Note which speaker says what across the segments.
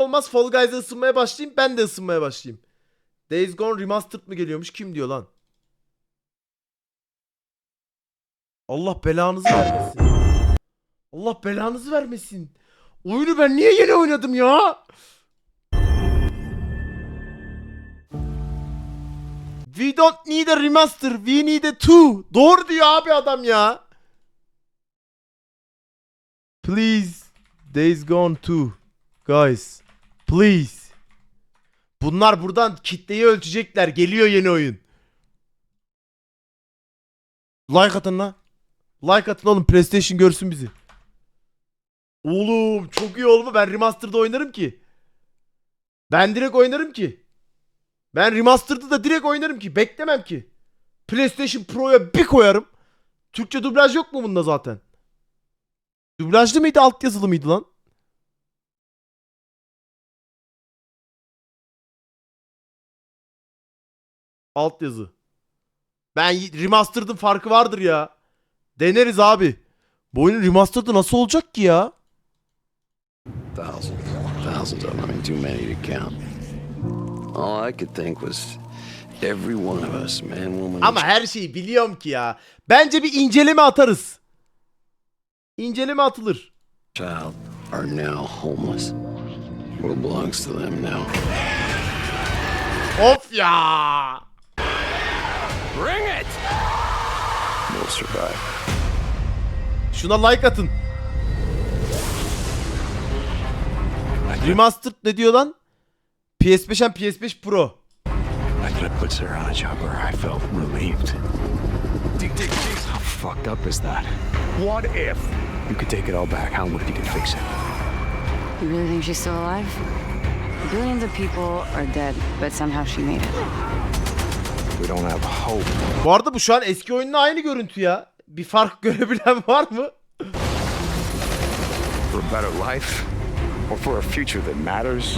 Speaker 1: olmaz Fall Guys'a ısınmaya başlayayım ben de ısınmaya başlayayım. Days Gone Remastered mı geliyormuş kim diyor lan? Allah belanızı vermesin. Allah belanızı vermesin. Oyunu ben niye yeni oynadım ya? We don't need a remaster. We need a two. Doğru diyor abi adam ya. Please. Days Gone 2. Guys. Please. Bunlar buradan kitleyi ölçecekler. Geliyor yeni oyun. Like atın lan. Like atın oğlum. PlayStation görsün bizi. Oğlum çok iyi olma. Ben remaster'da oynarım ki. Ben direkt oynarım ki. Ben remaster'da da direkt oynarım ki. Beklemem ki. PlayStation Pro'ya bir koyarım. Türkçe dublaj yok mu bunda zaten? Dublajlı mıydı altyazılı mıydı lan? Altyazı. Ben remastered'ın farkı vardır ya. Deneriz abi. Bu oyunun remastered'ı nasıl olacak ki ya?
Speaker 2: Thousands. Thousands of them. I mean, too many to count. All I could think was every one of us, man, woman,
Speaker 1: Ama her şeyi biliyorum ki ya. Bence bir inceleme atarız. İnceleme atılır.
Speaker 2: child are now homeless. What belongs to them now?
Speaker 1: Of ya.
Speaker 2: Will survive.
Speaker 1: Şuna like atın. Remastered ne diyor lan? PS5 hem PS5 Pro.
Speaker 3: I could have put Sarah on a job where I felt relieved. How fucked up is that? What if you could take it all back? How would you could fix it?
Speaker 4: You really think she's still alive? Billions of people are dead, but somehow she made it.
Speaker 3: We don't have hope.
Speaker 1: Bu arada bu şu an eski oyunla aynı görüntü ya. Bir fark görebilen var mı?
Speaker 3: For a better life? Or for a future that matters?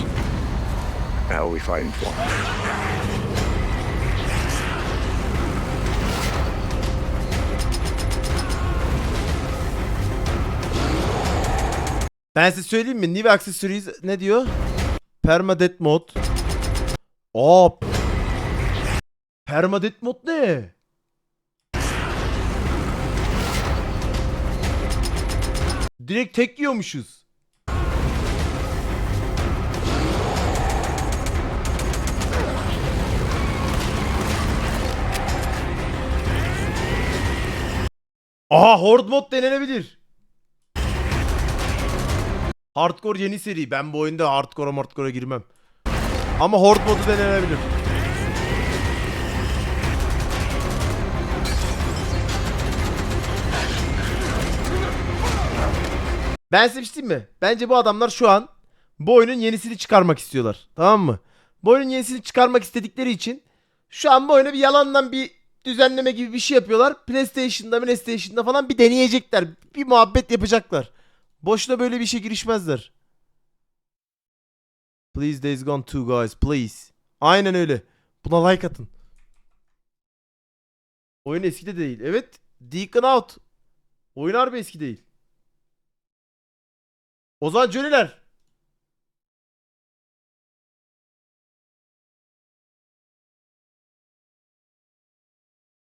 Speaker 3: Hell we fighting for?
Speaker 1: Ben size söyleyeyim mi? New Accessories ne diyor? Permadeath mod. Aa. Permadeath mod ne? Direkt tek yiyormuşuz. Aha Horde mod denenebilir. Hardcore yeni seri. Ben bu oyunda hardcore'a hardcore'a girmem. Ama Horde modu denenebilir. Ben size bir şey mi? Bence bu adamlar şu an bu oyunun yenisini çıkarmak istiyorlar. Tamam mı? Bu oyunun yenisini çıkarmak istedikleri için şu an bu oyuna bir yalandan bir düzenleme gibi bir şey yapıyorlar. PlayStation'da, PlayStation'da falan bir deneyecekler. Bir muhabbet yapacaklar. Boşuna böyle bir işe girişmezler. Please Days Gone 2 guys please. Aynen öyle. Buna like atın. Oyun eski de değil. Evet. Deacon Out. Oyun harbi eski değil. O zaman Johnny'ler.